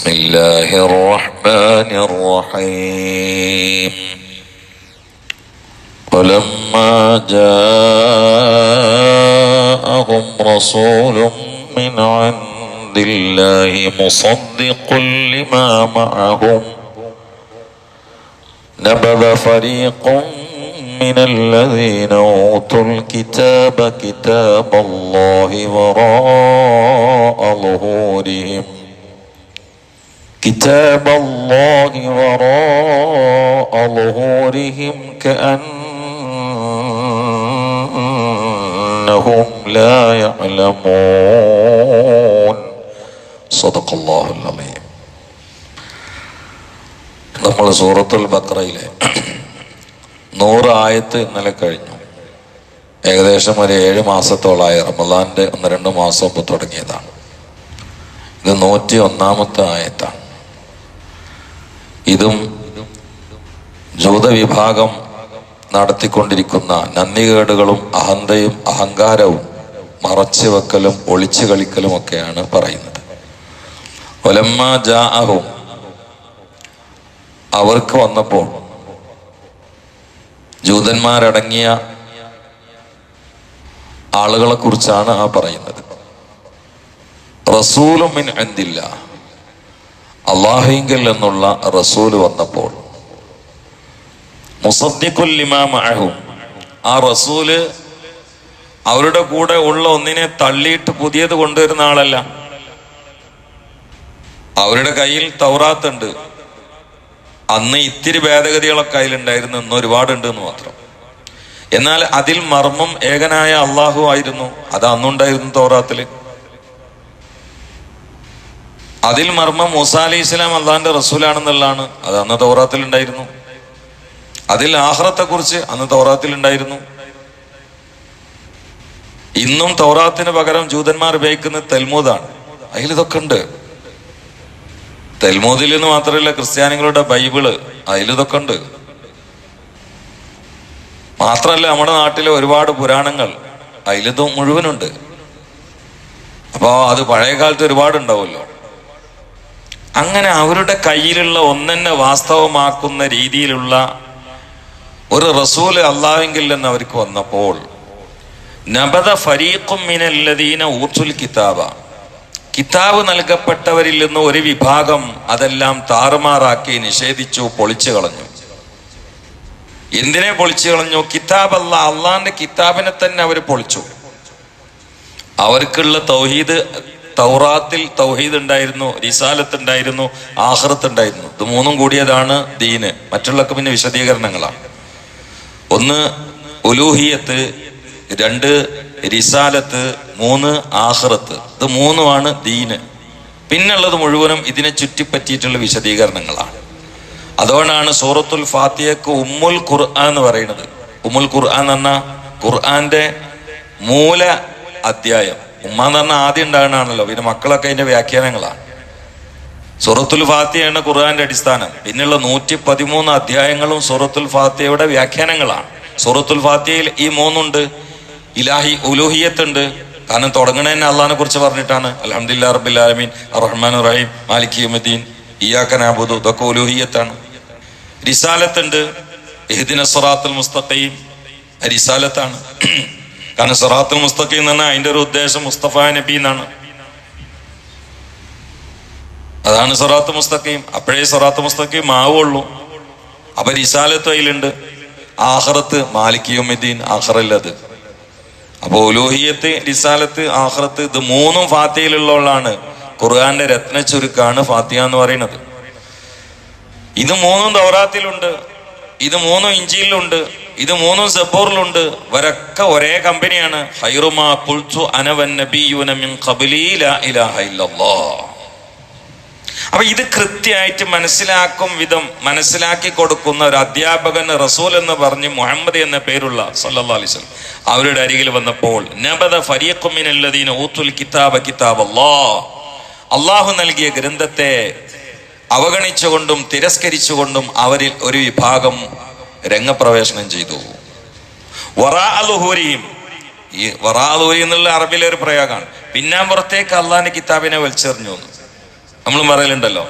بسم الله الرحمن الرحيم. ولما جاءهم رسول من عند الله مصدق لما معهم نبذ فريق من الذين أوتوا الكتاب كتاب الله وراء ظهورهم. كتاب الله وراء ظهورهم كأنهم لا يعلمون صدق الله العظيم നമ്മൾ സൂറത്തുൽ ബക്രയിലെ നൂറ് ആയത്ത് ഇന്നലെ കഴിഞ്ഞു ഏകദേശം ഒരു ഏഴ് മാസത്തോളായി റമദാന്റെ ഒന്ന് രണ്ട് മാസം മുമ്പ് തുടങ്ങിയതാണ് ഇത് നൂറ്റി ഒന്നാമത്തെ ആയത്താണ് ഇതും ജൂതവിഭാഗം നടത്തിക്കൊണ്ടിരിക്കുന്ന നന്ദികേടുകളും അഹന്തയും അഹങ്കാരവും മറച്ചു വെക്കലും ഒളിച്ചു കളിക്കലും ഒക്കെയാണ് പറയുന്നത്. ഒലമ്മ ജാഅഹും അവർക്ക് വന്നപ്പോൾ ജൂതന്മാരടങ്ങിയ ആളുകളെ കുറിച്ചാണ് ആ പറയുന്നത്. റസൂലും എന്തില്ല അള്ളാഹുങ്കൽ എന്നുള്ള റസൂൽ വന്നപ്പോൾ മുസദ്ദിഖുല്ലിമാഹും ആ റസൂൽ അവരുടെ കൂടെ ഉള്ള ഒന്നിനെ തള്ളിയിട്ട് പുതിയത് കൊണ്ടുവരുന്ന ആളല്ല. അവരുടെ കയ്യിൽ തൗറാത്തുണ്ട് അന്ന് ഇത്തിരി ഭേദഗതികളൊക്കെ അതിലുണ്ടായിരുന്നു ഇന്ന് ഒരുപാടുണ്ട് എന്ന് മാത്രം. എന്നാൽ അതിൽ മർമ്മം ഏകനായ അള്ളാഹു ആയിരുന്നു. അത് അന്നുണ്ടായിരുന്നു തോറാത്തിൽ. അതിൽ മർമ്മം മൂസ അലി ഇസ്ലാം അള്ളാഹിന്റെ റസൂലാണെന്നുള്ളതാണ്. അത് അന്ന് തോറാത്തിൽ ഉണ്ടായിരുന്നു അതിൽ ആഹ്റത്തെ കുറിച്ച് അന്ന് തോറാത്തിൽ ഉണ്ടായിരുന്നു ഇന്നും തൗറാത്തിന് പകരം ജൂതന്മാർ ഉപയോഗിക്കുന്ന തെൽമൂദാണ്. അതിൽ ഇതൊക്കെ ഉണ്ട്. തെൽമൂദിൽ നിന്ന് മാത്രമല്ല ക്രിസ്ത്യാനികളുടെ ബൈബിൾ അതിൽ ഇതൊക്കെ ഉണ്ട്. മാത്രമല്ല നമ്മുടെ നാട്ടിലെ ഒരുപാട് പുരാണങ്ങൾ അതിലിത് മുഴുവനുണ്ട്. അപ്പോൾ അത് പഴയ കാലത്ത് ഒരുപാട് ഉണ്ടാവുമല്ലോ അങ്ങനെ അവരുടെ കയ്യിലുള്ള ഒന്നെന്നെ വാസ്തവമാക്കുന്ന രീതിയിലുള്ള ഒരു റസൂൽ അള്ളാവിങ്കിൽ നിന്ന് അവർക്ക് വന്നപ്പോൾ നബദ ഫരീഖും മിനല്ലദീന ഊത്തുൽ കിതാബ. കിതാബ് നൽകപ്പെട്ടവരിൽ നിന്ന് ഒരു വിഭാഗം അതെല്ലാം താറുമാറാക്കി നിഷേധിച്ചു പൊളിച്ചു കളഞ്ഞു. എന്തിനെ പൊളിച്ചു കളഞ്ഞു? കിതാബ് അല്ല അള്ളാന്റെ കിതാബിനെ തന്നെ അവർ പൊളിച്ചു. അവർക്കുള്ള തൗഹീദ് തൗറാത്തിൽ തൗഹീദ് ഉണ്ടായിരുന്നു റിസാലത്ത് ഉണ്ടായിരുന്നു ആഹ്റത്ത് ഉണ്ടായിരുന്നു. ഇത് മൂന്നും കൂടിയതാണ് ദീന്. മറ്റുള്ളൊക്കെ പിന്നെ വിശദീകരണങ്ങളാണ്. ഒന്ന് ഉലൂഹിയത്ത് രണ്ട് റിസാലത്ത് മൂന്ന് ആഹ്റത്ത്. ഇത് മൂന്നുമാണ് ദീന്. പിന്നുള്ളത് മുഴുവനും ഇതിനെ ചുറ്റിപ്പറ്റിയിട്ടുള്ള വിശദീകരണങ്ങളാണ്. അതുകൊണ്ടാണ് സൂറത്തുൽ ഫാത്തിയക്ക് ഉമ്മുൽ ഖുർആൻ എന്ന് പറയുന്നത്. ഉമ്മുൽ ഖുർആൻ എന്ന ഖുർആന്റെ മൂല അധ്യായം. ഉമ്മ എന്ന് പറഞ്ഞാൽ ആദ്യം ഉണ്ടാകണമാണല്ലോ പിന്നെ മക്കളൊക്കെ അതിന്റെ വ്യാഖ്യാനങ്ങളാണ് സുറത്തുൽ ഫാത്തിയാണ് ഖുർആന്റെ അടിസ്ഥാനം. പിന്നെയുള്ള നൂറ്റി പതിമൂന്ന് അധ്യായങ്ങളും സുറത്തുൽ ഫാത്തിയയുടെ വ്യാഖ്യാനങ്ങളാണ്. സുറത്തുൽ ഫാത്തിയയിൽ ഈ മൂന്നുണ്ട്. ഇലാഹി ഉലൂഹിയത്ത് ഉണ്ട് കാരണം തുടങ്ങണതന്നെ അള്ളഹാനെ കുറിച്ച് പറഞ്ഞിട്ടാണ്. അലഹദില്ല റബിൻ റഹ്മാൻ റഹീം മാലിക് യുമുദ്ദീൻ നാബുദു ഇതൊക്കെ ഉലൂഹിയത്താണ്. റിസാലത്തുണ്ട്. എഹ്ദിന സറാത്തുൽ മുസ്തഖയും റിസാലത്താണ്. കാരണം സറാത്തുൽ മുസ്തഖീം എന്ന് അതിന്റെ ഒരു ഉദ്ദേശം മുസ്തഫ നബി എന്നാണ്. അതാണ് സറാത്ത് മുസ്തഖീം. അപ്പോഴേ സറാത്ത് മുസ്തഖീം ആവുള്ളൂ. അപ്പൊ റിസാലത്ത് അതിലുണ്ട്. ആഹ്റത്ത് മാലിക് യുമുദ്ദീൻ ആഹ്റല്ലത് അപ്പൊ ഉലൂഹിയത്ത് റിസാലത്ത് ആഹ്റത്ത് ഇത് മൂന്നും ഫാത്തിയിലുള്ളതാണ് ഖുർആന്റെ രത്ന ചുരുക്കാണ് ഫാത്തിയ എന്ന് പറയുന്നത്. ഇത് മൂന്നും ദൗറാത്തിലുണ്ട് ഇത് മൂന്നും ഇഞ്ചിയിലുണ്ട് ഇത് മൂന്നും സബൂറിലുണ്ട്. വരക്ക ഒരേ കമ്പനിയാണ്. ഹൈറുമാ കുൽച്ചു അനവൻ ഇലാഹ അപ്പൊ ഇത് കൃത്യമായിട്ട് മനസ്സിലാക്കും വിധം മനസ്സിലാക്കി കൊടുക്കുന്ന ഒരു അധ്യാപകൻ റസൂൽ എന്ന് പറഞ്ഞ് മുഹമ്മദ് എന്ന പേരുള്ള സല്ലാ വസല്ലം അവരുടെ അരികിൽ വന്നപ്പോൾ നബദ കിതാബ കിതാബ് അള്ളാഹു നൽകിയ ഗ്രന്ഥത്തെ അവഗണിച്ചുകൊണ്ടും തിരസ്കരിച്ചുകൊണ്ടും അവരിൽ ഒരു വിഭാഗം രംഗപ്രവേശനം ചെയ്തു. വറാഅലുഹൂരിയും ഈ വറാഅലുഹൂരി എന്നുള്ള അറബിലെ ഒരു പ്രയോഗമാണ്. പിന്നാമ്പുറത്തേക്ക് അള്ളാഹിന്റെ കിതാബിനെ വലിച്ചെറിഞ്ഞു നമ്മൾ പറയലുണ്ടല്ലോ.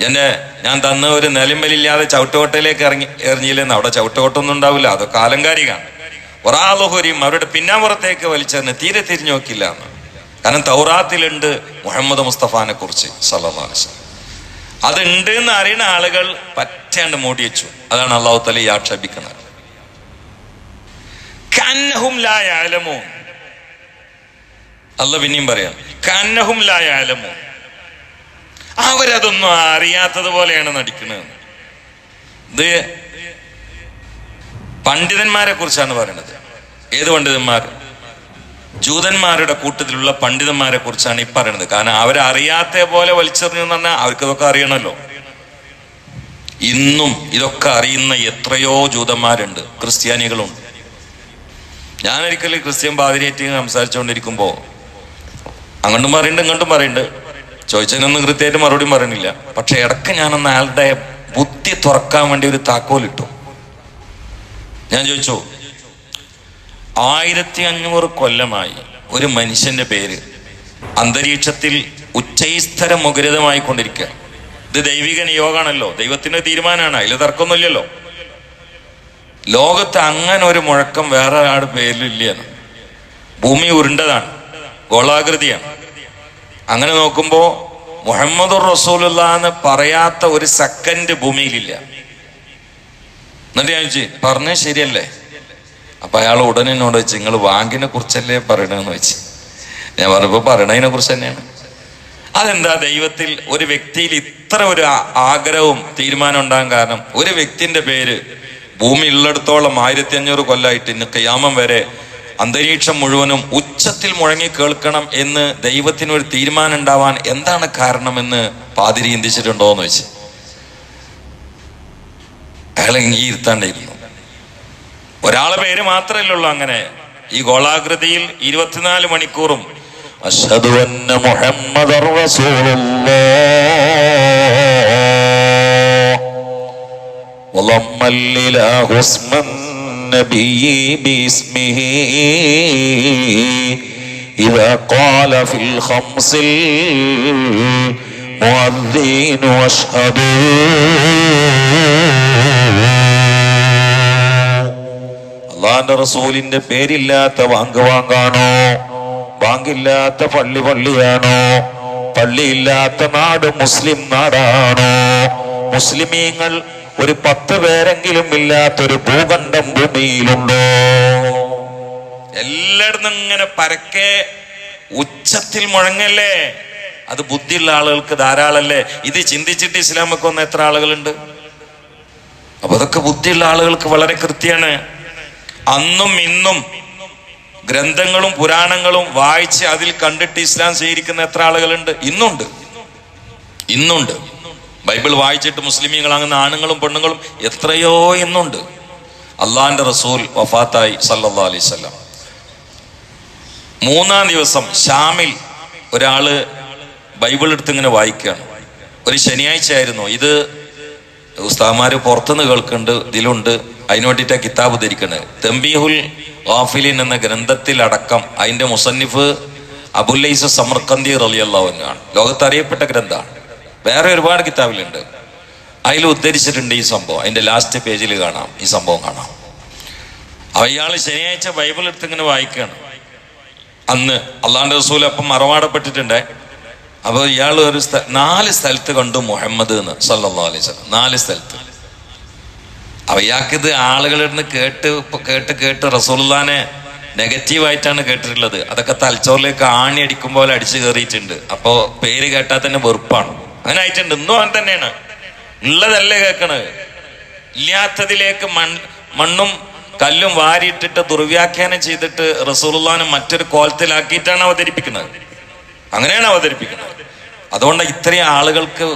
എന്നെ ഞാൻ തന്ന ഒരു നിലമ്പലില്ലാതെ ചവിട്ടുകോട്ടയിലേക്ക് ഇറങ്ങി എറിഞ്ഞില്ലെന്ന്. അവിടെ ചവിട്ടുകോട്ടൊന്നും ഉണ്ടാവില്ല. അതൊക്കെ ആലങ്കാരികാണ് ഒറാലുഹുരിയും അവരുടെ പിന്നാമ്പുറത്തേക്ക് വലിച്ചെറിഞ്ഞ് തീരെ തിരിഞ്ഞു നോക്കില്ല എന്ന്. കാരണം തൗറാത്തിലുണ്ട് മുഹമ്മദ് മുസ്തഫാനെ കുറിച്ച് സല്ലാസ് അതുണ്ട് എന്ന് അറിയുന്ന ആളുകൾ പറ്റാണ്ട് മൂടി വെച്ചു. അതാണ് അള്ളാഹു തല ഈ ആക്ഷേപിക്കുന്നത്. കന്നഹും അല്ല പിന്നെയും പറയാം കന്നഹും ലായാലമോ അവരതൊന്നും അറിയാത്തത് പോലെയാണ് നടിക്കുന്നത്. ഇത് പണ്ഡിതന്മാരെ കുറിച്ചാണ് പറയുന്നത്. ഏത് പണ്ഡിതന്മാർ? ജൂതന്മാരുടെ കൂട്ടത്തിലുള്ള പണ്ഡിതന്മാരെ കുറിച്ചാണ് ഈ പറയുന്നത്. കാരണം അവരറിയാത്ത പോലെ വലിച്ചെറിഞ്ഞു എന്ന് പറഞ്ഞാൽ അവർക്കിതൊക്കെ അറിയണമല്ലോ. ഇന്നും ഇതൊക്കെ അറിയുന്ന എത്രയോ ജൂതന്മാരുണ്ട് ക്രിസ്ത്യാനികളുണ്ട്. ഞാനൊരിക്കലും ക്രിസ്ത്യൻ പാതിരിയേറ്റ് സംസാരിച്ചുകൊണ്ടിരിക്കുമ്പോ അങ്ങോട്ടും പറയുന്നുണ്ട് ഇങ്ങോട്ടും പറയുന്നുണ്ട്. ചോദിച്ചതിനൊന്നും കൃത്യമായിട്ട് മറുപടി പറയണില്ല. പക്ഷെ ഇടയ്ക്ക് ഞാനൊന്ന് അയാളുടെ ബുദ്ധി തുറക്കാൻ വേണ്ടി ഒരു താക്കോലിട്ടു ഞാൻ ചോദിച്ചു ആയിരത്തി അഞ്ഞൂറ് കൊല്ലമായി ഒരു മനുഷ്യന്റെ പേര് അന്തരീക്ഷത്തിൽ ഉച്ചൈസ്തര മുഖരിതമായി കൊണ്ടിരിക്കുക. ഇത് ദൈവിക നിയോഗമാണല്ലോ ദൈവത്തിന്റെ തീരുമാനമാണ്. അതിൽ തർക്കമൊന്നുമില്ലല്ലോ. ലോകത്ത് അങ്ങനെ ഒരു മുഴക്കം വേറെ ആളുടെ പേരിലില്ല ഭൂമി ഉരുണ്ടതാണ്. ഗോളാകൃതിയാണ്. അങ്ങനെ നോക്കുമ്പോ മുഹമ്മദ് റസൂലുള്ള എന്ന് പറയാത്ത ഒരു സെക്കൻഡ് ഭൂമിയിലില്ല. എന്നിട്ട് ഞാൻ ചോദിച്ചു പറഞ്ഞേ ശരിയല്ലേ? അപ്പൊ അയാൾ ഉടനെ എന്നോട് വെച്ച് നിങ്ങൾ ബാങ്കിനെ കുറിച്ചല്ലേ പറയണെന്ന് വെച്ച് ഞാൻ പറഞ്ഞപ്പോ പറയണതിനെ കുറിച്ച് തന്നെയാണ്. അതെന്താ? ദൈവത്തിൽ ഒരു വ്യക്തിയിൽ ഇത്ര ഒരു ആഗ്രഹവും തീരുമാനം ഉണ്ടാകാൻ കാരണം ഒരു വ്യക്തിന്റെ പേര് ഭൂമി ഉള്ളിടത്തോളം ആയിരത്തി അഞ്ഞൂറ് കൊല്ലായിട്ട് ഇന്ന് കയ്യാമം വരെ അന്തരീക്ഷം മുഴുവനും ഉച്ചത്തിൽ മുഴങ്ങി കേൾക്കണം എന്ന് ദൈവത്തിന് ഒരു തീരുമാനം ഉണ്ടാവാൻ എന്താണ് കാരണമെന്ന് പാതിരി ചിന്തിച്ചിട്ടുണ്ടോ എന്ന് വെച്ച് അയാളെ ഈ ഇരുത്താണ്ടായിരുന്നു. ഒരാളെ പേര് മാത്രമല്ലേ ഉള്ളൂ അങ്ങനെ ഈ ഗോളാകൃതിയിൽ ഇരുപത്തിനാല് മണിക്കൂറും أشهد أن محمد رسول الله وضم الإله اسم النبي باسمه إذا قال في الخمس المؤذن واشهد അള്ളാന്റെ റസൂലിന്റെ പേരില്ലാത്ത വാങ്ക് വാങ്കാണോ ബാങ്കില്ലാത്ത പള്ളി പള്ളിയാണോ? പള്ളിയില്ലാത്ത നാട് മുസ്ലിം നാടാണോ? മുസ്ലിമീങ്ങൾ ഒരു പത്ത് പേരെങ്കിലും ഇല്ലാത്തൊരു ഭൂഖണ്ഡം ഭൂമിയിലുണ്ടോ? എല്ലായിടത്തും ഇങ്ങനെ പരക്കെ ഉച്ചത്തിൽ മുഴങ്ങല്ലേ? അത് ബുദ്ധിയുള്ള ആളുകൾക്ക് ധാരാളല്ലേ? ഇത് ചിന്തിച്ചിട്ട് ഇസ്ലാമൊക്കെ വന്ന എത്ര ആളുകളുണ്ട്? അപ്പൊ അതൊക്കെ ബുദ്ധിയുള്ള ആളുകൾക്ക് വളരെ കൃത്യമാണ്. അന്നും ഇന്നും ഗ്രന്ഥങ്ങളും പുരാണങ്ങളും വായിച്ച് അതിൽ കണ്ടിട്ട് ഇസ്ലാം സ്വീകരിക്കുന്ന എത്ര ആളുകളുണ്ട്? ഇന്നുണ്ട്. ഇന്നുണ്ട്. ബൈബിൾ വായിച്ചിട്ട് മുസ്ലിമീങ്ങൾ അങ്ങനെ ആണുങ്ങളും പെണ്ണുങ്ങളും എത്രയോ ഇന്നുണ്ട്. അള്ളാന്റെ റസൂൽ വഫാത്തായി സല്ലാ അലൈഹി വസല്ലം. മൂന്നാം ദിവസം ഷാമിൽ ഒരാൾ ബൈബിൾ എടുത്ത് ഇങ്ങനെ വായിക്കുകയാണ്. ഒരു ശനിയാഴ്ച ആയിരുന്നു ഇത് ഉസ്താമാര് പുറത്തുനിന്ന് കേൾക്കുന്നുണ്ട് ഇതിലുണ്ട്. അതിന് കിതാബ് ധരിക്കുന്നത് തെമ്പീഹുൽ ഗാഫിലിൻ എന്ന ഗ്രന്ഥത്തിൽ അടക്കം അതിന്റെ മുസന്നിഫ് അബുല്ലൈസ് സമർക്കന്തി റലിയല്ലാവുന്നാണ് ലോകത്ത് അറിയപ്പെട്ട ഗ്രന്ഥമാണ്. വേറെ ഒരുപാട് കിതാബിലുണ്ട്. അതിൽ ഉദ്ധരിച്ചിട്ടുണ്ട് ഈ സംഭവം. അതിന്റെ ലാസ്റ്റ് പേജിൽ കാണാം. ഈ സംഭവം കാണാം. അയാൾ ശനിയാഴ്ച ബൈബിൾ എടുത്ത് ഇങ്ങനെ വായിക്കുകയാണ് അന്ന് അള്ളാന്റെ റസൂൽ അപ്പം മറവാടപ്പെട്ടിട്ടുണ്ട് അപ്പോൾ ഇയാൾ ഒരു നാല് സ്ഥലത്ത് കണ്ടു മുഹമ്മദ് എന്ന് സല്ലല്ലാഹു അലൈഹി വസല്ലം. നാല് സ്ഥലത്ത്. അപ്പൊ ഇയാൾക്കിത് ആളുകളിൽ നിന്ന് കേട്ട് കേട്ട് കേട്ട് റസൂലുള്ളാനെ നെഗറ്റീവായിട്ടാണ് കേട്ടിട്ടുള്ളത്. അതൊക്കെ തലച്ചോറിലേക്ക് ആണി അടിക്കും പോലെ അടിച്ചു കയറിയിട്ടുണ്ട്. അപ്പോ പേര് കേട്ടാൽ തന്നെ വെറുപ്പാണ്. അങ്ങനെ ആയിട്ടുണ്ട്. ഇന്നും അങ്ങനെ തന്നെയാണ്. ഉള്ളതല്ലേ കേൾക്കണത് ഇല്ലാത്തതിലേക്ക് മൺ മണ്ണും കല്ലും വാരിയിട്ടിട്ട് ദുർവ്യാഖ്യാനം ചെയ്തിട്ട് റസൂലുള്ളാനെ മറ്റൊരു കോലത്തിലാക്കിയിട്ടാണ് അവതരിപ്പിക്കുന്നത്. അങ്ങനെയാണ് അവതരിപ്പിക്കുന്നത്. അതുകൊണ്ട് ഇത്രയും ആളുകൾക്ക്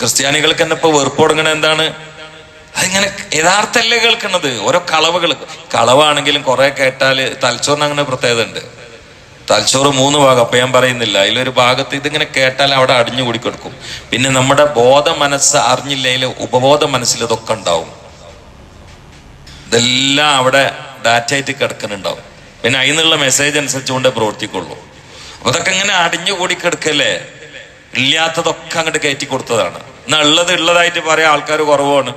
ക്രിസ്ത്യാനികൾക്ക് തന്നെ വെറുപ്പ് തുടങ്ങണത് എന്താണ്? അതിങ്ങനെ യഥാർത്ഥല്ലേ കേൾക്കുന്നത്? ഓരോ കളവുകൾ കളവാണെങ്കിലും കുറെ കേട്ടാൽ തലച്ചോറിന് അങ്ങനെ പ്രത്യേകത ഉണ്ട്. തലച്ചോറ് മൂന്ന് ഭാഗം അപ്പൊ ഞാൻ പറയുന്നില്ല. അതിലൊരു ഭാഗത്ത് ഇതിങ്ങനെ കേട്ടാൽ അവിടെ അടിഞ്ഞു കൂടി കൊടുക്കും. പിന്നെ നമ്മുടെ ബോധ മനസ്സ് അറിഞ്ഞില്ലെങ്കിൽ ഉപബോധ മനസ്സിൽ ഇതൊക്കെ ഉണ്ടാവും. ഇതെല്ലാം അവിടെ ഡാറ്റ ആയിട്ട് കിടക്കുന്നുണ്ടാവും. പിന്നെ അതിൽ നിന്നുള്ള മെസ്സേജ് അനുസരിച്ചുകൊണ്ട് പ്രവർത്തിക്കുള്ളൂ. അപ്പൊ അതൊക്കെ ഇങ്ങനെ അടിഞ്ഞു കൂടി കിടക്കല്ലേ? ഇല്ലാത്തതൊക്കെ അങ്ങോട്ട് കയറ്റി കൊടുത്തതാണ്. എന്നാ ഉള്ളത് ഉള്ളതായിട്ട് പറയാൻ ആൾക്കാർ കുറവാണ്.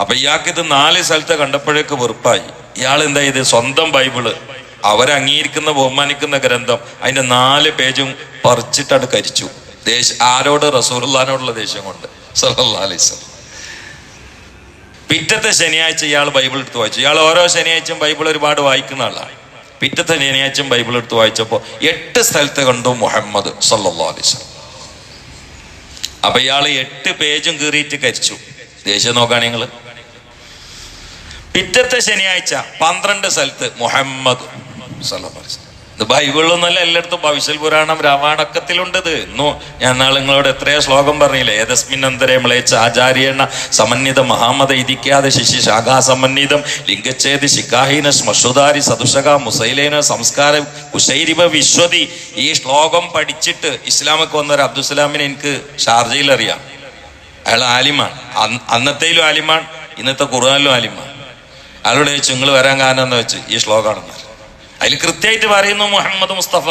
അപ്പൊ ഇയാൾക്ക് ഇത് നാല് സ്ഥലത്ത് കണ്ടപ്പോഴേക്ക് വെറുപ്പായി. ഇയാൾ എന്താ ചെയ്ത്? സ്വന്തം ബൈബിൾ. അവരംഗീകരിക്കുന്ന ബഹുമാനിക്കുന്ന ഗ്രന്ഥം അതിന്റെ നാല് പേജും പറിച്ചിട്ടാണ് കരിച്ചു. ദേശ ആരോട്? റസൂർലാനോടുള്ള ദേഷ്യം കൊണ്ട്. വസല്ലം. പിറ്റത്തെ ശനിയാഴ്ച ഇയാൾ ബൈബിൾ എടുത്ത് വായിച്ചു. ഇയാൾ ഓരോ ശനിയാഴ്ചയും ബൈബിൾ ഒരുപാട് വായിക്കുന്ന ആളാണ്. പിറ്റത്തെ ശനിയാഴ്ചയും ബൈബിൾ എടുത്ത് വായിച്ചപ്പോൾ എട്ട് സ്ഥലത്ത് കണ്ടു മുഹമ്മദ് വസല്ലം. അപ്പൊ ഇയാൾ എട്ട് പേജും കീറിയിട്ട് കരിച്ചു. ദേഷ്യം നോക്കുകയാണ് നിങ്ങൾ പിറ്റത്തെ ശനിയാഴ്ച പന്ത്രണ്ട് സ്ഥലത്ത് മുഹമ്മദ്. ഇത് ബൈബിളൊന്നല്ല എല്ലായിടത്തും ഭവിഷ്യൽ പുരാണം രാമായണക്കത്തിലുണ്ട് ഇത് ഇന്നു ഞാൻ നാളെ നിങ്ങളോട് എത്രയോ ശ്ലോകം പറഞ്ഞില്ലേ? ഏതസ്മിൻ അന്തരെ മ്ലേച്ച ആചാര്യേണ സമന്വിത മഹാമത ഇരിക്കാതെ ശിശി ശാഖാ സമന്വിതം ലിംഗച്ഛേദ് ശിഖാഹീന ശ്മശുധാരി സദുഷക മുസൈലേന സംസ്കാര കുശൈരിവ വിശ്വതി. ഈ ശ്ലോകം പഠിച്ചിട്ട് ഇസ്ലാമൊക്കെ വന്നൊരു അബ്ദുസ്ലാമിനെ എനിക്ക് ഷാർജയിൽ അറിയാം അയാൾ ആലിമാണ്. അന്നത്തെയിലും ആലിമാൻ ഇന്നത്തെ ഖുർആാനിലും ആലിമാൻ അയാളോട് ചോദിച്ചു നിങ്ങൾ വരാൻ കാരണം എന്ന് വെച്ച് ഈ ശ്ലോകമാണെന്ന് അതിൽ കൃത്യമായിട്ട് പറയുന്നു മുഹമ്മദ് മുസ്തഫ.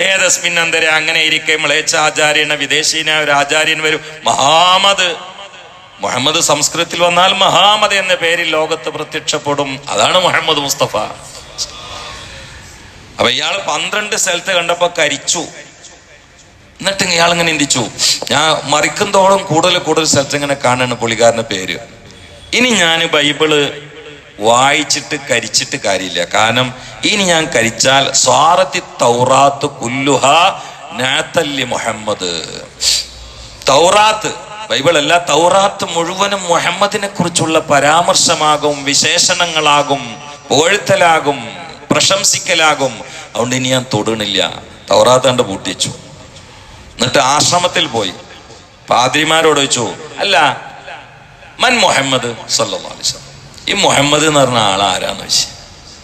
ഏതസ്മിൻ അന്തര അങ്ങനെ ഇരിക്കെ മ്ലേച്ഛ ആചാര്യന വിദേശീന ഒരു ആചാര്യൻ വരും. മഹാമദ്. മുഹമ്മദ് സംസ്കൃതത്തിൽ വന്നാൽ മഹാമദ് എന്ന പേരിൽ ലോകത്ത് പ്രത്യക്ഷപ്പെടും. അതാണ് മുഹമ്മദ് മുസ്തഫ. അപ്പൊ ഇയാൾ പന്ത്രണ്ട് സ്ഥലത്ത് കണ്ടപ്പോ കരിച്ചു. എന്നിട്ട് ഇയാൾ ഇങ്ങനെ ഇന്തിച്ചു ഞാൻ മറിക്കുന്തോളം കൂടുതൽ കൂടുതൽ സ്ഥലത്ത് ഇങ്ങനെ കാണാണ് പുള്ളിക്കാരന്റെ പേര്. ഇനി ഞാൻ ബൈബിൾ വായിച്ചിട്ട് കരിച്ചിട്ട് കാര്യമില്ല. കാരണം ഇനി ഞാൻ കരിച്ചാൽ സ്വാറത്തി തൗറാത്ത് കുല്ലുഹ നാത്തല്ലി മുഹമ്മദ്. തൗറാത്ത് ബൈബിൾ അല്ല തൗറാത്ത് മുഴുവനും മുഹമ്മദിനെ കുറിച്ചുള്ള പരാമർശമാകും വിശേഷണങ്ങളാകും പോഴ്ത്തലാകും പ്രശംസിക്കലാകും. അതുകൊണ്ട് ഇനി ഞാൻ തൊടണില്ല തൗറാത്ത് കണ്ട് പൂട്ടിച്ചു. എന്നിട്ട് ആശ്രമത്തിൽ പോയി. പാദ്രിമാരോട് ചോദിച്ചു അല്ല മൻ മുഹമ്മദ് സല്ലല്ലാഹു അലൈഹി വസല്ലം. ഈ മുഹമ്മദ് എന്ന് പറഞ്ഞ ആൾ ആരാന്ന് വെച്ച്.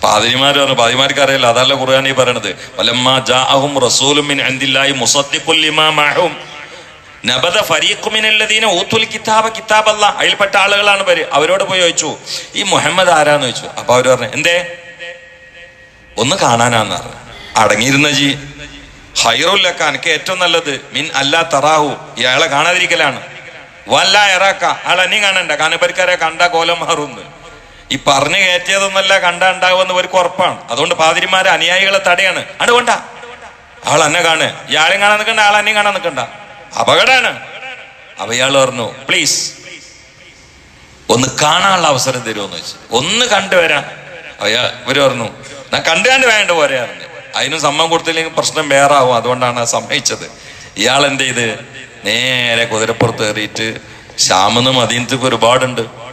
പാതിരിമാർ പറഞ്ഞു പാതിരിമാർക്ക് അറിയില്ല അതല്ല ഖുർആൻ ഈ പറയണത്. വലമ്മ ജാഅഹും റസൂലും മിൻ ലിമാ മഅഹും നബദ കിതാബ കിതാബല്ല. അതിൽപ്പെട്ട ആളുകളാണ് പേര് അവരോട് പോയി ചോദിച്ചു ഈ മുഹമ്മദ് ആരാന്ന് ചോദിച്ചു? അപ്പൊ അവർ പറഞ്ഞു എന്തേ? ഒന്ന് കാണാനാന്ന് പറഞ്ഞു. അടങ്ങിയിരുന്ന ജി. ഹൈറുല്ലക്ക എനിക്ക് ഏറ്റവും നല്ലത്. മിൻ അല്ലാ തറാഹു. ഇയാളെ കാണാതിരിക്കലാണ്. വല്ല ഇറാക്ക ആളെ നീ കാണണ്ട. കാനപ്പരിക്കാരെ കണ്ട കോലം മാറുന്ന് ഈ പറഞ്ഞു കയറ്റിയതൊന്നല്ല കണ്ട ഉണ്ടാവുമെന്ന് ഇവർക്ക് ഉറപ്പാണ്. അതുകൊണ്ട് പാതിരിമാരെ അനുയായികളെ തടയാണ്. അതുകൊണ്ട ആൾ എന്നെ കാണ് ഇയാളെയും കാണാൻ നിൽക്കണ്ട ആൾ എന്നെയും കാണാൻ നിൽക്കണ്ട. അപകടമാണ് അപ്പൊ ഇയാൾ പറഞ്ഞു പ്ലീസ് ഒന്ന് കാണാനുള്ള അവസരം തരുമെന്ന് വെച്ച് ഒന്ന് കണ്ടുവരാൻ അയ്യാ ഇവർ പറഞ്ഞു ഞാൻ കണ്ടുകാണ്ട് വേണ്ട പോരാറുണ്ട് അതിനും സമ്മതം കൊടുത്തില്ലെങ്കിൽ പ്രശ്നം വേറെ ആവും. അതുകൊണ്ടാണ് സമ്മതിച്ചത്. ഇയാൾ എന്ത് ചെയ്ത്? നേരെ കുതിരപ്പുറത്ത് കയറിയിട്ട് ശ്യാമെന്ന് മദീനത്തേക്ക് ഒരുപാടുണ്ട്.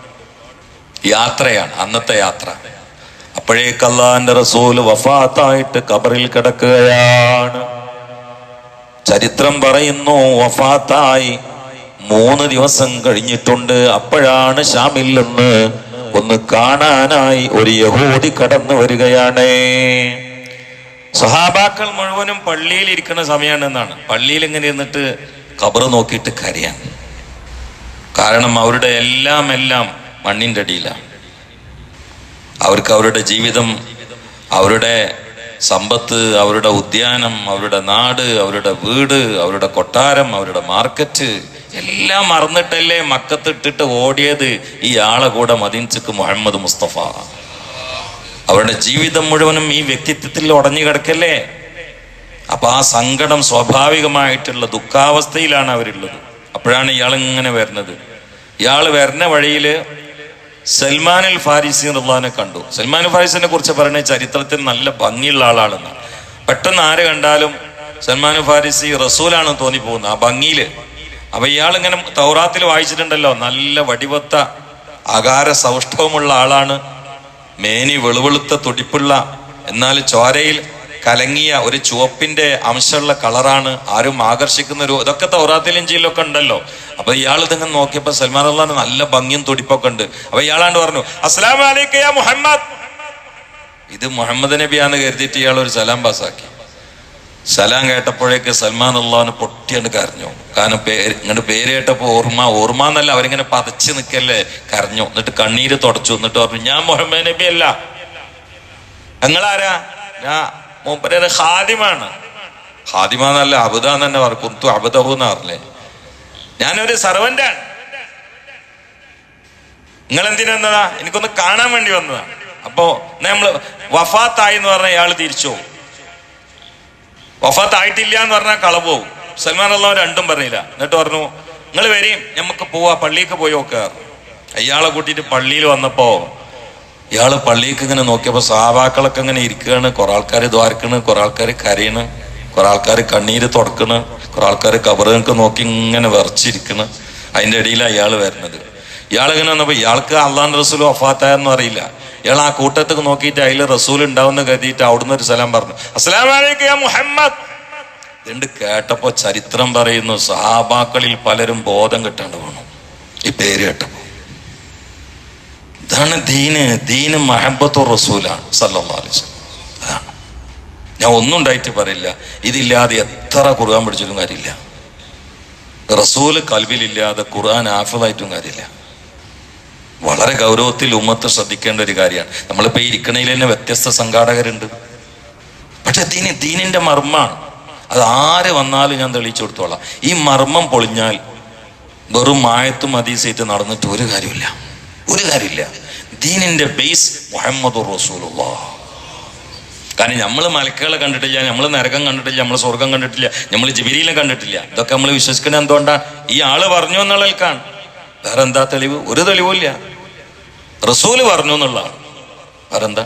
യാത്രയാണ് അന്നത്തെ യാത്ര. അപ്പോഴേക്ക് അള്ളാന്റെ റസൂൽ വഫാത്തായിട്ട് കബറിൽ കിടക്കുകയാണ്. ചരിത്രം പറയുന്നു വഫാത്തായി. മൂന്ന് ദിവസം കഴിഞ്ഞിട്ടുണ്ട് അപ്പോഴാണ് ഷാമിൽ നിന്ന് ഒന്ന് കാണാനായി ഒരു യഹൂദി കടന്നു വരികയാണ്. സഹാബാക്കൾ മുഴുവനും പള്ളിയിൽ ഇരിക്കുന്ന സമയമാണ് എന്നാണ് പള്ളിയിൽ ഇങ്ങനെ ഇരുന്നിട്ട് കബറ് നോക്കിയിട്ട് കരയാൻ കാരണം അവരുടെ എല്ലാം എല്ലാം മണ്ണിന്റെ അടിയിലാണ് അവർക്ക് അവരുടെ ജീവിതം അവരുടെ സമ്പത്ത് അവരുടെ ഉദ്യാനം അവരുടെ നാട് അവരുടെ വീട് അവരുടെ കൊട്ടാരം അവരുടെ മാർക്കറ്റ് എല്ലാം മറന്നിട്ടല്ലേ മക്കത്തിട്ടിട്ട് ഓടിയത് ഈ ആളെ കൂടെ മദീൻചക്ക് മുഹമ്മദ് മുസ്തഫ. അവരുടെ ജീവിതം മുഴുവനും ഈ വ്യക്തിത്വത്തിൽ ഉടഞ്ഞു കിടക്കല്ലേ? അപ്പൊ ആ സങ്കടം സ്വാഭാവികമായിട്ടുള്ള ദുഃഖാവസ്ഥയിലാണ് അവരുള്ളത്. അപ്പോഴാണ് ഇയാൾ ഇങ്ങനെ വരുന്നത്. ഇയാൾ വരുന്ന വഴിയിൽ സൽമാൻ അൽ ഫാരിസി എന്നുള്ളതിനെ കണ്ടു. സൽമാൻ ഫാരിസിനെ കുറിച്ച് പറയുന്ന ചരിത്രത്തിൽ നല്ല ഭംഗിയുള്ള ആളാണെന്ന് പെട്ടെന്ന് ആര് കണ്ടാലും സൽമാൻ ഫാരിസി റസൂലാണെന്ന് തോന്നിപ്പോകുന്നത് ആ ഭംഗിയിൽ. അപ്പൊ ഇയാൾ ഇങ്ങനെ തൗറാത്തിൽ വായിച്ചിട്ടുണ്ടല്ലോ. നല്ല വടിവത്ത അകാര സൗഷ്ഠവമുള്ള ആളാണ്. മേനി വെളുവെളുത്ത തുടിപ്പുള്ള എന്നാൽ ചോരയിൽ കലങ്ങിയ ഒരു ചുവപ്പിന്റെ അംശമുള്ള കളറാണ് ആരും ആകർഷിക്കുന്ന ഒരു ഇതൊക്കെ തൗറാത്തിലും ജില്ലൊക്കെ ഉണ്ടല്ലോ. അപ്പൊ ഇയാൾ ഇതങ്ങ് നോക്കിയപ്പോ സൽമാൻ അള്ളഹാന് നല്ല ഭംഗിയും തുടിപ്പൊക്കെ ഉണ്ട്. അപ്പൊ ഇയാളാണ്ട് പറഞ്ഞു അസ്സലാം മുഹമ്മദ്. ഇത് മുഹമ്മദ് നബിയാന്ന് കരുതിയിട്ട് ഇയാൾ ഒരു സലാം പാസാക്കി സലാം കേട്ടപ്പോഴേക്ക് സൽമാൻ അള്ളഹാന് പൊട്ടിയാണ് കരഞ്ഞു. കാരണം പേര് ഇങ്ങോട്ട് പേര് കേട്ടപ്പോ ഓർമ്മ ഓർമ്മ എന്നല്ല അവരിങ്ങനെ പതച്ച് നിൽക്കല്ലേ കരഞ്ഞു. എന്നിട്ട് കണ്ണീര് തുടച്ചു. എന്നിട്ട് പറഞ്ഞു ഞാൻ മുഹമ്മദ് നബി അല്ല നിങ്ങളാരാ? ഞാൻ മൂപ്പരയുടെ ഹാദിമാണ് ഹാദിമ എന്നല്ല അബുദ തന്നെ പറയും കുർത്തു അബുദഹു എന്ന് പറഞ്ഞില്ലേ? ഞാനൊരു സർവന്റാണ്. നിങ്ങൾ എന്തിനാ എനിക്കൊന്ന് കാണാൻ വേണ്ടി വന്നതാ. അപ്പോ നമ്മൾ വഫാത്തായി എന്ന് പറഞ്ഞ ഇയാൾ തിരിച്ചു പോകും. വഫാത്തായിട്ടില്ല എന്ന് പറഞ്ഞാൽ കള പോവും സൽമാൻ അള്ളാഹ് രണ്ടും പറഞ്ഞില്ല. എന്നിട്ട് പറഞ്ഞു നിങ്ങൾ വരെയും നമുക്ക് പോവാ പള്ളിക്ക് പോയി നോക്കുക അയാളെ കൂട്ടിയിട്ട് പള്ളിയിൽ വന്നപ്പോ ഇയാൾ പള്ളിക്ക് ഇങ്ങനെ നോക്കിയപ്പോ സഹാബാക്കളൊക്കെ ഇങ്ങനെ ഇരിക്കുകയാണ് കുറെ ആൾക്കാർ ദ്വാരക്കണ് കുറെ ആൾക്കാർ കരയണ് കുറെ ആൾക്കാർ കണ്ണീര് തുടക്കണ് കുറെ ആൾക്കാർ കബറുകൾക്ക് നോക്കി ഇങ്ങനെ വിറച്ചിരിക്കണ്. അതിന്റെ ഇടയിലാണ് അയാൾ വരുന്നത്. ഇയാൾ ഇങ്ങനെ വന്നപ്പോ ഇയാൾക്ക് അള്ളാൻ റസൂൽ അഫാത്തായെന്ന് അറിയില്ല. ഇയാൾ ആ കൂട്ടത്തേക്ക് നോക്കിയിട്ട് അതിൽ റസൂൽ ഉണ്ടാവുന്ന കരുതിയിട്ട് അവിടുന്ന് ഒരു സലാം പറഞ്ഞു. അസ്സലാം മുഹമ്മദ്. ഇതുണ്ട് കേട്ടപ്പോ ചരിത്രം പറയുന്നു സഹാബാക്കളിൽ പലരും ബോധം കിട്ടാണ്ട് വേണം ഈ പേര് കേട്ടപ്പോ. ഇതാണ് ദീന്. ദീന് മഹബത്തു റസൂലാണ് സല്ലാ അതാണ് ഞാൻ ഒന്നും ഉണ്ടായിട്ട് പറയില്ല. ഇതില്ലാതെ എത്ര ഖുർആൻ പഠിച്ചിട്ടും കാര്യമില്ല. റസൂൽ കൽവിലില്ലാതെ ഖുർആൻ ആഫിളായിട്ടും കാര്യമില്ല. വളരെ ഗൗരവത്തിൽ ഉമ്മത്ത് ശ്രദ്ധിക്കേണ്ട ഒരു കാര്യമാണ്. നമ്മളിപ്പോ ഈ ഇരിക്കണയിൽ തന്നെ വ്യത്യസ്ത സംഘാടകരുണ്ട്. പക്ഷെ ദീന് ദീനിന്റെ മർമ്മമാണ്. അത് ആര് വന്നാലും ഞാൻ തെളിയിച്ചു കൊടുത്തോളാം. ഈ മർമ്മം പൊളിഞ്ഞാൽ വെറും മായത്തും അതീസയിട്ട് നടന്നിട്ട് ഒരു കാര്യമില്ല ഒരു കാര്യമില്ല. ദീനിന്റെ ബേസ് മുഹമ്മദ് റസൂലുള്ള. കാരണം നമ്മൾ മലക്കുകളെ കണ്ടിട്ടില്ല നമ്മൾ നരകം കണ്ടിട്ടില്ല നമ്മൾ സ്വർഗം കണ്ടിട്ടില്ല നമ്മൾ ജബിരിയിലും കണ്ടിട്ടില്ല. ഇതൊക്കെ നമ്മൾ വിശ്വസിക്കുന്നത് എന്തുകൊണ്ടാണ് ഈ ആൾ പറഞ്ഞു എന്നുള്ളൽക്കാണ് വേറെ എന്താ തെളിവ്? ഒരു തെളിവില്ല റസൂൽ പറഞ്ഞു എന്നുള്ളതാണ്. വേറെ എന്താ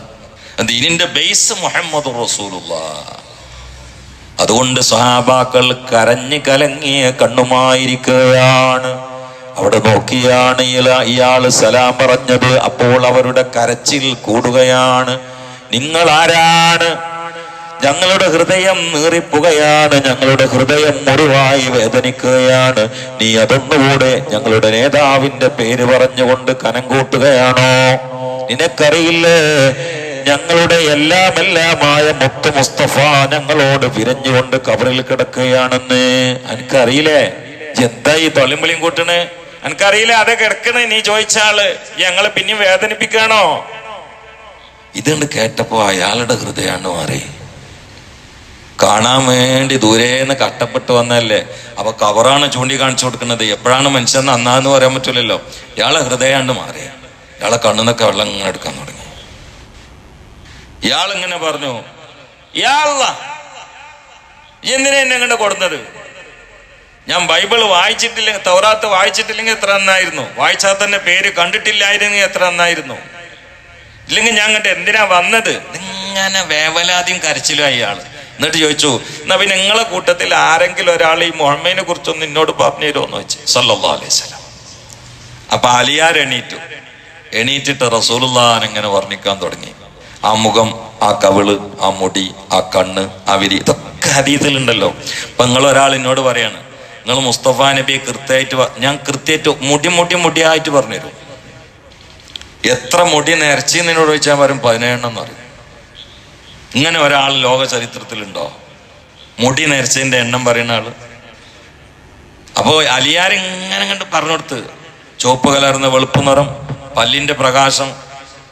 ദീനിന്റെ ബേസ് മുഹമ്മദ് റസൂലുള്ള. അതുകൊണ്ട് സഹാബാക്കൾ കരഞ്ഞു കലങ്ങിയ കണ്ണുമായിരിക്കുകയാണ്. അവിടെ നോക്കിയാണ് ഇയാൾ സലാം പറഞ്ഞത്. അപ്പോൾ അവരുടെ കരച്ചിൽ കൂടുകയാണ്. നിങ്ങൾ ആരാണ്? ഞങ്ങളുടെ ഹൃദയം നീറിപ്പുകയാണ്. ഞങ്ങളുടെ ഹൃദയം മുറിവായി വേദനിക്കുകയാണ്. നീ അതൊന്നുകൂടെ ഞങ്ങളുടെ നേതാവിന്റെ പേര് പറഞ്ഞുകൊണ്ട് കനം കൂട്ടുകയാണോ നിനക്കറിയില്ലേ ഞങ്ങളുടെ എല്ലാം എല്ലാമായ മുത്ത് മുസ്തഫ ഞങ്ങളോട് വിരഞ്ഞുകൊണ്ട് കബറിൽ കിടക്കുകയാണെന്ന്. എനിക്കറിയില്ലേ എന്താ ഈ തൊളിമ്പളിയും കൂട്ടണ്? എനിക്കറിയില്ല അത് കിടക്കുന്ന നീ ചോദിച്ചാൾ ഞങ്ങളെ പിന്നെയും വേദനിപ്പിക്കണോ ഇതുകൊണ്ട് കേട്ടപ്പോ അയാളുടെ ഹൃദയമാണ് മാറി. കാണാൻ വേണ്ടി ദൂരേന്ന് കട്ടപ്പെട്ട് വന്നല്ലേ അപ്പൊ കവറാണ് ചൂണ്ടിക്കാണിച്ചു കൊടുക്കുന്നത്. എപ്പോഴാണ് മനുഷ്യൻ നന്നാന്ന് പറയാൻ പറ്റില്ലല്ലോ ഇയാളെ ഹൃദയാണ്ട് മാറി. ഇയാളെ കണ്ണുന്നൊക്കെ വെള്ളം ഇങ്ങനെ എടുക്കാൻ തുടങ്ങി. ഇയാൾ ഇങ്ങനെ പറഞ്ഞു ഇയാള എന്തിനാ എന്നെ ഇങ്ങോട്ട് കൊടുത്തത്? ഞാൻ ബൈബിൾ വായിച്ചിട്ടില്ല തൗറാത്ത് വായിച്ചിട്ടില്ലെങ്കിൽ എത്ര നന്നായിരുന്നു? വായിച്ചാൽ തന്നെ പേര് കണ്ടിട്ടില്ലായിരുന്നെങ്കിൽ എത്ര നന്നായിരുന്നു? ഇല്ലെങ്കിൽ ഞാൻ കണ്ട് എന്തിനാ വന്നത്? ഇങ്ങനെ വേവലാദ്യം കരച്ചിലും അയാൾ എന്നിട്ട് ചോദിച്ചു എന്നാ പിന്നെ നിങ്ങളെ കൂട്ടത്തിൽ ആരെങ്കിലും ഒരാൾ ഈ മുഹമ്മദിനെ കുറിച്ചൊന്ന് എന്നോട് പറഞ്ഞു തരുമോ സല്ലല്ലാഹു അലൈഹി വസല്ലം. അപ്പൊ അലിയാർ എണീറ്റു. എണീറ്റിട്ട് റസൂലുല്ലാൻ ഇങ്ങനെ വർണിക്കാൻ തുടങ്ങി. ആ മുഖം ആ കവിൾ ആ മുടി ആ കണ്ണ് ആ വിരി ഇതൊക്കെ ഹരീതിലുണ്ടല്ലോ അപ്പൊ നിങ്ങൾ ഒരാൾ എന്നോട് പറയാണ് നിങ്ങൾ മുസ്തഫ നബിയെ കൃത്യമായിട്ട് ഞാൻ കൃത്യമായിട്ട് മുടി മുടി മുടിയായിട്ട് പറഞ്ഞുതരും. എത്ര മുടി നേർച്ചി നിന്നോട് ചോദിച്ചാൽ വരും പതിനേഴെണ്ണം എന്ന് പറയും. ഇങ്ങനെ ഒരാൾ ലോക ചരിത്രത്തിലുണ്ടോ? മുടി നേർച്ചതിന്റെ എണ്ണം പറയുന്ന ആൾ. അപ്പോ അലിയാർ ഇങ്ങനെ കണ്ട് പറഞ്ഞു ചുവപ്പ് കലർന്ന വെളുപ്പ് നിറം പല്ലിന്റെ പ്രകാശം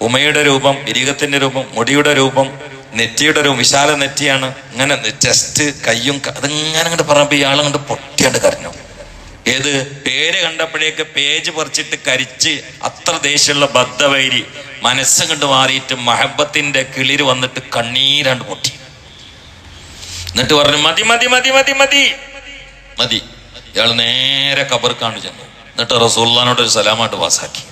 ഉമയുടെ രൂപം ഇരികത്തിന്റെ രൂപം മുടിയുടെ രൂപം നെറ്റിയുടെ ഒരു വിശാല നെറ്റിയാണ്. ഇങ്ങനെ ചെസ്റ്റ് കയ്യും അതിങ്ങനെ കണ്ട് പറഞ്ഞപ്പോ ഇയാൾ കണ്ട് പൊട്ടിയാണ്ട് കരഞ്ഞു. ഏത്? പേര് കണ്ടപ്പോഴേക്ക് പേജ് പറിച്ചിട്ട് കരിച്ച് അത്ര ദേഷ്യമുള്ള ബദ്ധവൈരി മനസ്സ് കണ്ട് മാറിയിട്ട് മഹബത്തിന്റെ കിളിര് വന്നിട്ട് കണ്ണീരാണ്ട് പൊട്ടി. എന്നിട്ട് പറഞ്ഞു മതി മതി മതി മതി മതി. മതി. ഇയാൾ നേരെ കബർക്കാണ് ചെന്നു. എന്നിട്ട് റസൂള്ളാനോട് ഒരു സലാമായിട്ട് പാസ്സാക്കി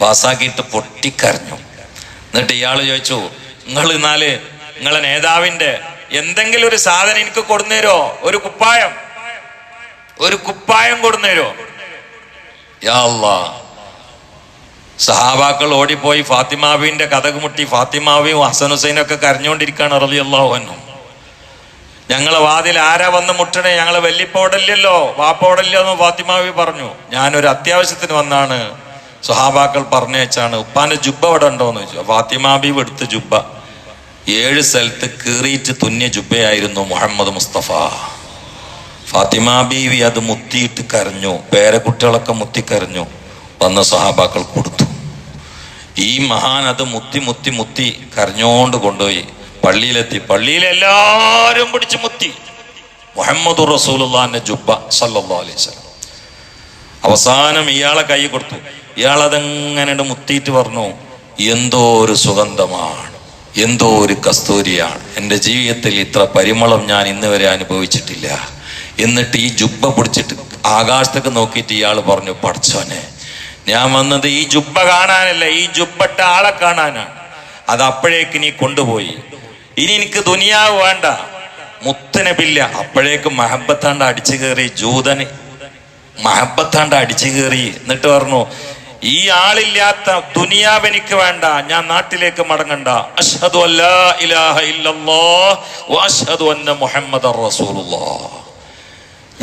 പാസ്സാക്കിയിട്ട് പൊട്ടിക്കരഞ്ഞു. എന്നിട്ട് ഇയാൾ ചോദിച്ചു നിങ്ങൾ എന്നാൽ നിങ്ങളെ നേതാവിന്റെ എന്തെങ്കിലും ഒരു സാധനം എനിക്ക് കൊടുന്നേരോ? ഒരു കുപ്പായം. ഒരു കുപ്പായം കൊടുന്നേരോ? യാ സഹാബാക്കൾ ഓടിപ്പോയി ഫാത്തിമാവിന്റെ കഥക് മുട്ടി ഫാത്തിമാവിയും ഹസൻ ഹുസൈനും ഒക്കെ കരഞ്ഞുകൊണ്ടിരിക്കുകയാണ് റളിയല്ലാഹു അൻഹു. ഞങ്ങളെ വാതിൽ ആരാ വന്ന് മുട്ടണേ? ഞങ്ങളെ വെല്ലിപ്പോടല്ലോ വാപ്പോടല്ലോ എന്ന് ഫാത്തിമാവി പറഞ്ഞു. ഞാനൊരു അത്യാവശ്യത്തിന് വന്നാണ്. സുഹാബാക്കൾ പറഞ്ഞേച്ചാണ് ഉപ്പാന്റെ ജുബ്ബ അവിടെ ഉണ്ടോന്ന് ചോദിച്ചു. ഫാത്തിമാബീബ് എടുത്ത ജുബ്ബ. ഏഴ് സ്ഥലത്ത് കീറിയിട്ട് തുന്നിയ ജുബ്ബയായിരുന്നു മുഹമ്മദ് മുസ്തഫ. ഫാത്തിമ ബീവി അത് മുത്തിയിട്ട് കരഞ്ഞു. പേരക്കുട്ടികളൊക്കെ മുത്തിക്കരഞ്ഞു വന്ന സഹാബാക്കൾ കൊടുത്തു. ഈ മഹാൻ അത് മുത്തി മുത്തി മുത്തി കരഞ്ഞോണ്ട് കൊണ്ടുപോയി. പള്ളിയിലെത്തി. പള്ളിയിൽ എല്ലാവരും പിടിച്ച് മുത്തി. മുഹമ്മദ് റസൂലുള്ളാന്റെ ജുബ്ബ സല്ലല്ലാഹു അലൈഹി വസല്ലം. അവസാനം ഇയാളെ കൈ കൊടുത്തു. ഇയാളതെങ്ങനെ മുത്തിയിട്ട് പറഞ്ഞു എന്തോ ഒരു സുഗന്ധമാണ് എന്തോ ഒരു കസ്തൂരിയാണ്. എന്റെ ജീവിതത്തിൽ ഇത്ര പരിമളം ഞാൻ ഇന്ന് വരെ അനുഭവിച്ചിട്ടില്ല. എന്നിട്ട് ഈ ജുബ്ബ പിടിച്ചിട്ട് ആകാശത്തേക്ക് നോക്കിയിട്ട് ഇയാൾ പറഞ്ഞു പഠിച്ചോനെ ഞാൻ വന്നത് ഈ ജുബ്ബ കാണാനല്ല ഈ ജുബ്ബട്ട ആളെ കാണാനാണ്. അത് അപ്പോഴേക്ക് നീ കൊണ്ടുപോയി. ഇനി എനിക്ക് ദുനിയാവ് വേണ്ട. മുത്തനബില്ല അപ്പോഴേക്ക് മഹബത്താണ്ട് അടിച്ചു കയറി ജൂതന്. മഹബത്താണ്ട് അടിച്ചു കയറി എന്നിട്ട് പറഞ്ഞു ഈ ആളില്ലാത്ത ദുനിയാവ് എനിക്ക് വേണ്ട ഞാൻ നാട്ടിലേക്ക് മടങ്ങണ്ട. അഷ്ഹദു അല്ലാ ഇലാഹ ഇല്ലല്ലാഹ് വ അഷ്ഹദു അന്ന മുഹമ്മദർ റസൂലുള്ളാഹ്.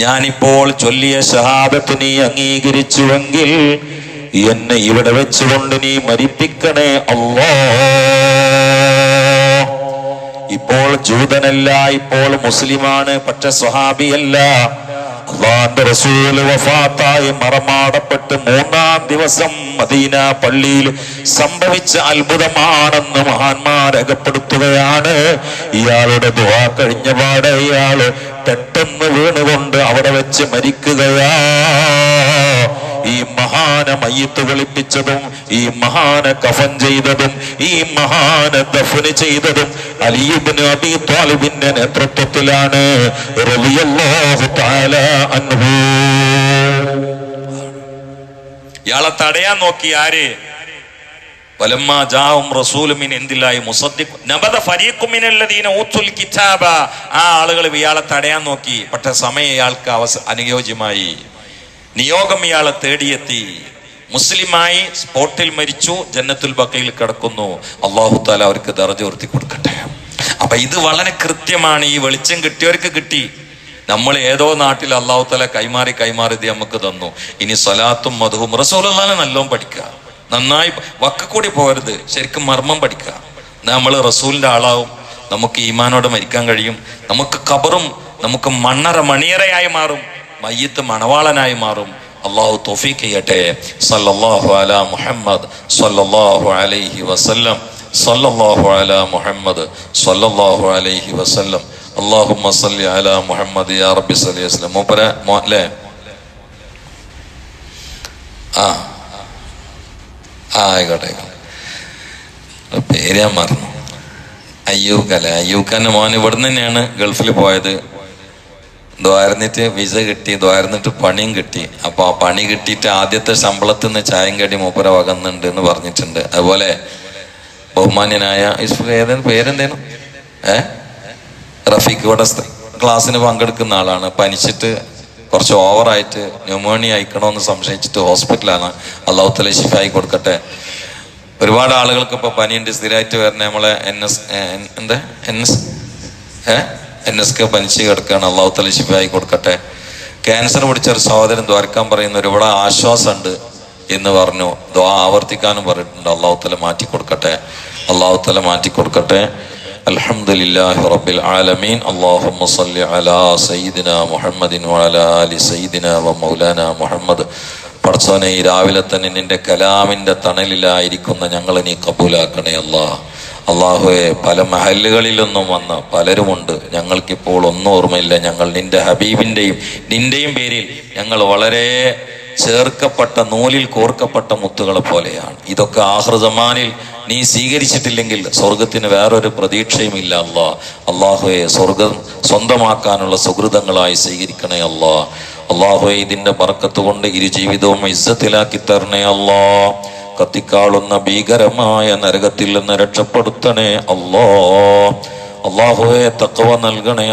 ഞാനിപ്പോൾ ചൊല്ലിയ ഷഹാബത്ത് നീ അംഗീകരിച്ചുവെങ്കിൽ എന്നെ ഇവിടെ വെച്ചുകൊണ്ട് നീ മരിപ്പിക്കണേ അല്ലോ ഇപ്പോൾ ജൂതനല്ല ഇപ്പോൾ മുസ്ലിമാണ് പക്ഷെ സ്വഹാബിയല്ല. അള്ളാന്റെ റസൂൽ വഫാത്തായി മറമാടപ്പെട്ട് മൂന്നാം ദിവസം മദീന പള്ളിയിൽ സംഭവിച്ച അത്ഭുതമാണെന്ന് മഹാന്മാർ രേഖപ്പെടുത്തുകയാണ്. ഇയാളുടെ ദുവാ കഴിഞ്ഞ പാടെ ഇയാൾ പെട്ടെന്ന് വീണുകൊണ്ട് അവിടെ വെച്ച് മരിക്കുകയാ ഈ മഹാന മയ്യത്ത് വെളിപ്പിച്ചതും ഈ മഹാന കഫൻ ചെയ്തതും ഈ മഹാന ദഫന് ചെയ്തതും അലിയുബിന് അബി താലിബിന്റെ നേതൃത്വത്തിലാണ് ഇയാളെ തടയാൻ നോക്കി ആര്? ആ ആളുകൾ ഇയാളെ തടയാൻ നോക്കി. പക്ഷെ സമയം ഇയാൾക്ക് അവസ അനുയോജ്യമായി. നിയോഗം ഇയാളെ തേടിയെത്തി. മുസ്ലിമായി സ്പോട്ടിൽ മരിച്ചു ജന്നത്തുൽ ബക്കയിൽ കിടക്കുന്നു. അള്ളാഹു താല അവർക്ക് ദർജ ഉയർത്തി കൊടുക്കട്ടെ. അപ്പൊ ഇത് വളരെ കൃത്യമാണ്. ഈ വെളിച്ചം കിട്ടിയവർക്ക് കിട്ടി. നമ്മൾ ഏതോ നാട്ടിൽ അള്ളാഹു തല കൈമാറി കൈമാറി നമുക്ക് തന്നു. ഇനി സലാത്തും മധുവും റസൂലുള്ളാനെ നല്ലോണം പഠിക്കുക. നന്നായി വക്ക കൂടി പോകരുത്. ശരിക്കും മർമ്മം പഠിക്കുക. നമ്മൾ റസൂലിന്റെ ആളാവും. നമുക്ക് ഈമാനോട് മരിക്കാൻ കഴിയും. നമുക്ക് കബറും നമുക്ക് മണ്ണറ മണിയറയായി മാറും. മയ്യത്ത് മണവാളനായി മാറും. അള്ളാഹു തോഫീക്ക് സല്ലല്ലാഹു അല മുഹമ്മദ് സല്ലല്ലാഹു അലൈഹി വസല്ലം സല്ലല്ലാഹു അല മുഹമ്മദ് സല്ലല്ലാഹു അലൈഹി വസല്ലം. അള്ളാഹുമ്മ സല്ലി അല മുഹമ്മദ് യാ റബ്ബി സല്ലി വസ്ലം മൂപ്പര അല്ലേ ആ. ആയിക്കോട്ടെ പേര് ഞാൻ മറന്നു. അയ്യൂക്കല്ലേ അയ്യൂഖാന്റെ മോൻ ഇവിടുന്ന് തന്നെയാണ് ഗൾഫിൽ പോയത്. ദ്വാരന്നിട്ട് വിസ കിട്ടി ദ്വാരന്നിട്ട് പണിയും കിട്ടി. അപ്പൊ ആ പണി കിട്ടിയിട്ട് ആദ്യത്തെ ശമ്പളത്തിൽ നിന്ന് ചായം കടി മൂപ്പര വകന്നുണ്ട് എന്ന് പറഞ്ഞിട്ടുണ്ട്. അതുപോലെ ബഹുമാന്യനായ ഏതെങ്കിലും പേരെന്തേനു? ഏ? റഫീഖ് ഇവിടെ ക്ലാസ്സിന് പങ്കെടുക്കുന്ന ആളാണ്. പനിച്ചിട്ട് കുറച്ച് ഓവറായിട്ട് ന്യൂമോണിയ അയക്കണമെന്ന് സംശയിച്ചിട്ട് ഹോസ്പിറ്റലാണ്. അള്ളാഹുത്തല തല ഷിഫായി കൊടുക്കട്ടെ. ഒരുപാട് ആളുകൾക്ക് ഇപ്പൊ പനിയുണ്ട്. സ്ഥിരമായിട്ട് വരുന്ന നമ്മളെ എൻ എസ് എന്താ? എൻ എസ് ഏ? എൻ എസ് കെ പനിച്ച് കിടക്കുകയാണ്. അള്ളാഹു തല ശിഫായി കൊടുക്കട്ടെ. ക്യാൻസർ പിടിച്ച ഒരു സഹോദരൻ ദ്വാരക്കാൻ പറയുന്ന ഒരുപാട് ആശ്വാസമുണ്ട് എന്ന് പറഞ്ഞു. ദ്വാ ആവർത്തിക്കാനും പറഞ്ഞിട്ടുണ്ട്. അള്ളാഹു തല മാറ്റി കൊടുക്കട്ടെ. അള്ളാഹു തല മാറ്റി കൊടുക്കട്ടെ. അൽഹംദുലില്ലാഹി റബ്ബിൽ ആലമീൻ. അല്ലാഹുമ്മ സല്ലി അലാ മുഹമ്മദിൻ വ മുഹമ്മദ്. പടച്ചോനെ രാവിലെ തന്നെ നിന്റെ കലാമിന്റെ തണലിലായിരിക്കുന്ന ഞങ്ങളെ നീ കബൂലാക്കണേ അല്ലാ അള്ളാഹുവെ പല മഹലുകളിലൊന്നും വന്ന് പലരുമുണ്ട്. ഞങ്ങൾക്കിപ്പോൾ ഒന്നും ഓർമ്മയില്ല. ഞങ്ങൾ നിന്റെ ഹബീബിന്റെയും നിന്റെയും പേരിൽ ഞങ്ങൾ വളരെ ചേർക്കപ്പെട്ട നൂലിൽ കോർക്കപ്പെട്ട മുത്തുകളെ പോലെയാണ്. ഇതൊക്കെ ആഹൃതമാനിൽ നീ സ്വീകരിച്ചിട്ടില്ലെങ്കിൽ സ്വർഗത്തിന് വേറൊരു പ്രതീക്ഷയും ഇല്ല അല്ലാ അള്ളാഹുയെ സ്വർഗം സ്വന്തമാക്കാനുള്ള സുഹൃതങ്ങളായി സ്വീകരിക്കണേ അല്ലാ അള്ളാഹുയെ ഇതിന്റെ പറക്കത്ത് കൊണ്ട് ഇരു ജീവിതവും ഇസ്സത്തിലാക്കി തരണേ അല്ലാ കത്തിക്കാളുന്ന ഭീകരമായ നരകത്തിൽ നിന്ന് രക്ഷപ്പെടുത്തണേ അല്ലോ. അള്ളാഹുവെ തക്കവ നൽകണേ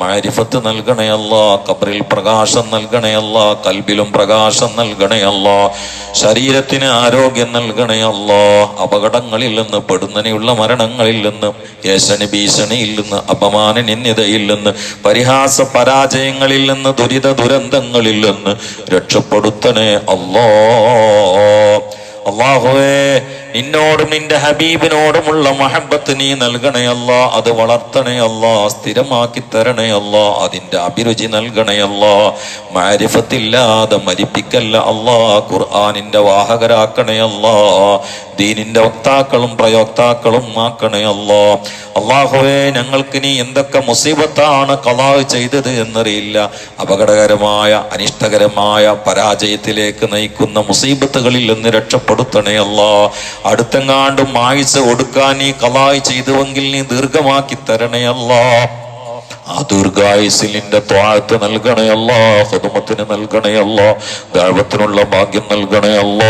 മാരിഫത്ത് നൽകണേ കബറിൽ പ്രകാശം നൽകണേ കൽബിലും പ്രകാശം നൽകണേ ശരീരത്തിന് ആരോഗ്യം നൽകണേ അപകടങ്ങളിൽ നിന്ന് പെടുന്നനെയുള്ള മരണങ്ങളിൽ നിന്ന് യേശനി ഭീഷണിയിൽ നിന്ന് അപമാന നിന്യതയിൽ നിന്ന് പരിഹാസ പരാജയങ്ങളിൽ നിന്ന് ദുരിത ദുരന്തങ്ങളിൽ നിന്ന് രക്ഷപ്പെടുത്തണേ അല്ലോ. അള്ളാഹുവേ നിന്നോടും നിന്റെ ഹബീബിനോടുമുള്ള മഹബത്ത് നീ നൽകണേ അത് വളർത്തണേ സ്ഥിരമാക്കി തരണേ അതിന്റെ അഭിരുചി നൽകണേ മാരിഫത്തില്ലാതെ മരിപ്പിക്കല്ല അല്ലാ ഖുർആാനിന്റെ വാഹകരാക്കണേ അല്ല ദീനിന്റെ വക്താക്കളും പ്രയോക്താക്കളും ആക്കണേ അള്ളാഹുവേ ഞങ്ങൾക്ക് നീ എന്തൊക്കെ മുസീബത്താണ് കലാവ് ചെയ്തത് എന്നറിയില്ല. അപകടകരമായ അനിഷ്ടകരമായ പരാജയത്തിലേക്ക് നയിക്കുന്ന മുസീബത്തുകളിൽ നിന്ന് രക്ഷപ്പെടുത്തണേ അല്ല. അടുത്തെങ്ങാണ്ടും മായിച്ച് കൊടുക്കാൻ നീ കലായി ചെയ്തുവെങ്കിൽ നീ ദീർഘമാക്കി തരണേ അല്ല. ആ ദീർഘായുസിലിന്റെ ത്വാഴത്ത് നൽകണയല്ലോ ഹൃദമത്തിന് നൽകണയല്ലോ ദൈവത്തിനുള്ള ഭാഗ്യം നൽകണയല്ലോ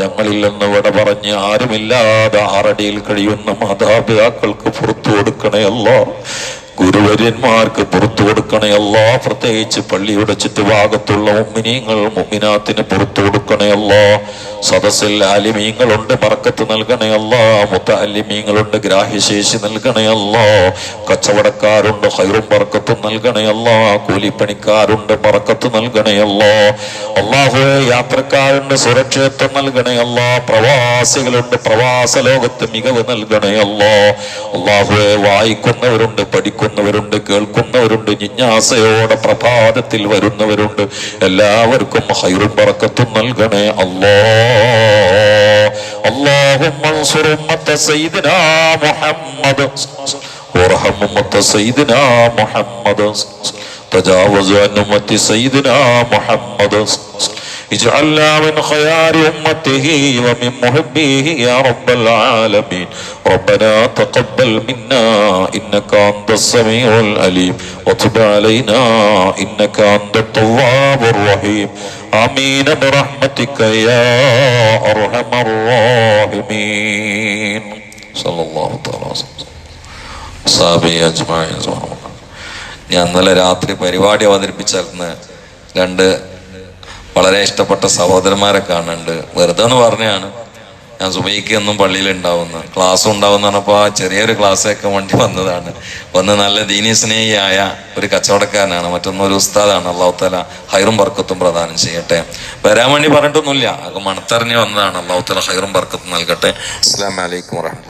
ഞങ്ങളിൽ നിന്ന് ഇവിടെ പറഞ്ഞ് ആരുമില്ലാതെ ആറടിയിൽ കഴിയുന്ന മാതാപിതാക്കൾക്ക് പുറത്തു കൊടുക്കണയല്ലോ ഗുരുവര്യന്മാർക്ക് പുറത്തു കൊടുക്കണേ. അല്ലാ പ്രത്യേകിച്ച് പള്ളിയുടെ ചുറ്റുഭാഗത്തുള്ള ഉമ്മിനീങ്ങൾ മുമ്മിനാത്തിന് പുറത്തു കൊടുക്കണേ അല്ലാ. സദസ്സിൽ ആലിമീങ്ങളുണ്ട് പറക്കത്ത് നൽകണയല്ല മുത്ത അലിമീങ്ങളുണ്ട് ഗ്രാഹ്യശേഷി നൽകണയല്ല കച്ചവടക്കാരുണ്ട് ഹൈറും പറക്കത്തും നൽകണയല്ല കൂലിപ്പണിക്കാരുണ്ട് പറക്കത്ത് നൽകണയല്ല അള്ളാഹുവെ യാത്രക്കാരുണ്ട് സുരക്ഷിതത്വം നൽകണയല്ല പ്രവാസികളുണ്ട് പ്രവാസ ലോകത്ത് മികവ് നൽകണയല്ല അള്ളാഹുവെ വായിക്കുന്നവരുണ്ട് പഠിക്കുന്നവരുണ്ട് കേൾക്കുന്നവരുണ്ട് ജിജ്ഞാസയോടെ പ്രഭാതത്തിൽ വരുന്നവരുണ്ട് എല്ലാവർക്കും ഹൈറും പറക്കത്തും നൽകണേ അല്ലോ اللهم انصر أمة سيدنا محمد وارحم أمة سيدنا محمد تجاوز عن أمة سيدنا محمد اجعلنا من خيار أمته ومن محبيه يا رب العالمين ربنا تقبل منا إنك أنت السميع العليم وتب علينا إنك أنت التواب الرحيم آمين برحمتك يا أرحم الراحمين صلى الله تعالى وسلم സാബി അജ്മാൻ ഞാൻ ഇന്നലെ രാത്രി പരിപാടി അവതരിപ്പിച്ചിരുന്ന രണ്ട് വളരെ ഇഷ്ടപ്പെട്ട സഹോദരന്മാരെ കാണുന്നുണ്ട് വെറുതെ എന്ന് പറഞ്ഞാണ്. ഞാൻ സുബൈക്ക് എന്നും പള്ളിയിൽ ഉണ്ടാവുന്ന. ക്ലാസ് ഉണ്ടാവുന്ന പറഞ്ഞപ്പോൾ ആ ചെറിയൊരു ക്ലാസ്സൊക്കെ വണ്ടി വന്നതാണ്. വന്ന് നല്ല ദീനീ സ്നേഹിയായ ഒരു കച്ചവടക്കാരനാണ്. മറ്റൊന്ന് ഒരു ഉസ്താദാണ്. അള്ളാഹു തല ഹൈറും ബർക്കത്തും പ്രദാനം ചെയ്യട്ടെ. വരാൻ വേണ്ടി പറഞ്ഞിട്ടൊന്നുമില്ല. അത് മണത്തറിഞ്ഞ് വന്നതാണ്. അള്ളാഹു തല ഹൈറും ബർക്കത്തും നൽകട്ടെ. അസ്സാം വലൈക്കും വാഹമത്തുള്ള